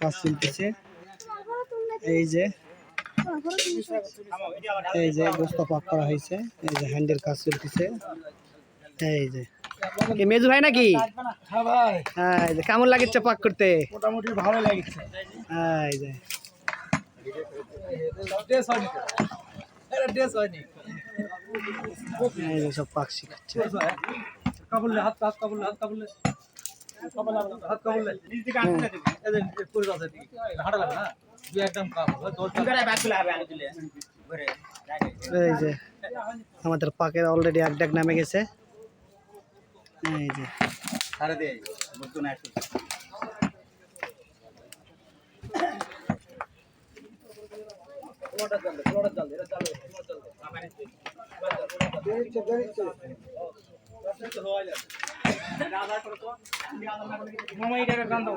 কাজ চলতেছে। এই যে এই যে গোস্ত পাক করা হয়েছে এই যে হ্যান্ডের কাজ চলতেছে। এই যে। কি মেজু ভাই নাকি? হ্যাঁ হ্যাঁ এই যে কেমন লাগছে পাক করতে? মোটামুটি ভালো লাগছে। হ্যাঁ এই যে। ড্রেস হয়নি ড্রেস হয়নি। এই যে সব পাক শিখাচ্ছে। কাবুলে হাত হাত হাত কাবুলে আমাদের পাকের অলরেডি এক ডাক নামে গেছে। এই যে। পুরোটা চালবে পুরোটা চালবে এটা চালবে মামা এটা গান দাও